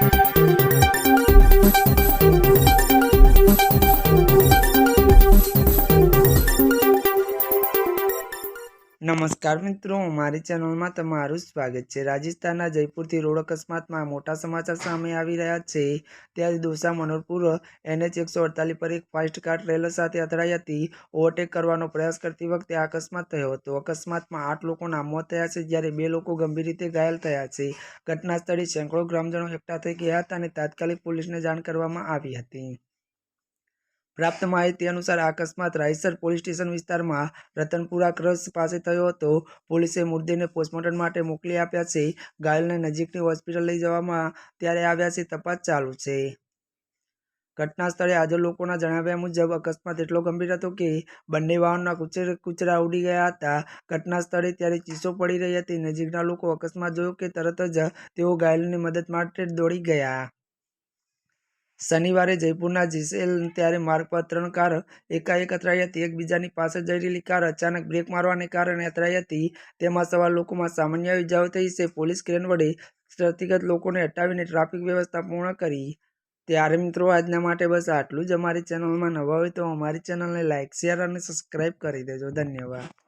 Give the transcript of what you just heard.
Thank you. નમસ્કાર મિત્રો, મારી ચેનલમાં તમારું સ્વાગત છે. રાજસ્થાનના જયપુરથી રોડ અકસ્માતમાં મોટા સમાચાર સામે આવી રહ્યા છે. ત્યારે દોસા મનોરપુર એનએચ એકસો અડતાલીસ પર એક ફાસ્ટ કાર ટ્રેલર સાથે અથડાઈ હતી. ઓવરટેક કરવાનો પ્રયાસ કરતી વખતે અકસ્માત થયો હતો. અકસ્માતમાં આઠ લોકોના મોત થયા છે, જ્યારે બે લોકો ગંભીર રીતે ઘાયલ થયા છે. ઘટના સ્થળે સેંકડો ગ્રામજનો એકઠા થઈ ગયા હતા અને તાત્કાલિક પોલીસને જાણ કરવામાં આવી હતી. પ્રાપ્ત માહિતી અનુસાર આ અકસ્માત રાયસર પોલીસ સ્ટેશન વિસ્તારમાં રતનપુરા ક્રસ પાસે થયો હતો. પોલીસે મૃતદેહને પોસ્ટમોર્ટમ માટે મોકલી આપ્યા છે. ઘાયલને નજીકની હોસ્પિટલ લઈ જવામાં ત્યારે આવ્યા છે. તપાસ ચાલુ છે. ઘટના સ્થળે હાજર લોકોના જણાવ્યા મુજબ અકસ્માત એટલો ગંભીર હતો કે બંને વાહનના કુચર, કુચરા ઉડી ગયા હતા. ઘટના સ્થળે ત્યારે ચીસો પડી રહી હતી. નજીકના લોકો અકસ્માત જોયો કે તરત જ તેઓ ઘાયલની મદદ માટે દોડી ગયા. શનિવારે જયપુરના જીસેલ ત્યારે માર્ગ પર ત્રણ કાર એકાએક અથડાઈ હતી એકબીજાની પાસે જઈ રહેલી કાર અચાનક બ્રેક મારવાને કારણે અથડાઈ હતી તેમાં સવાર લોકોમાં સામાન્ય ઇજાઓ થઈ છે. પોલીસ ક્રેન વડે ક્ષતિગ્રસ્ત લોકોને હટાવીને ટ્રાફિક વ્યવસ્થા પૂર્ણ કરી. ત્યારે મિત્રો, આજના માટે બસ આટલું જ. અમારી ચેનલમાં નવા હોય તો અમારી ચેનલને લાઇક શેર અને સબસ્ક્રાઈબ કરી દેજો. ધન્યવાદ.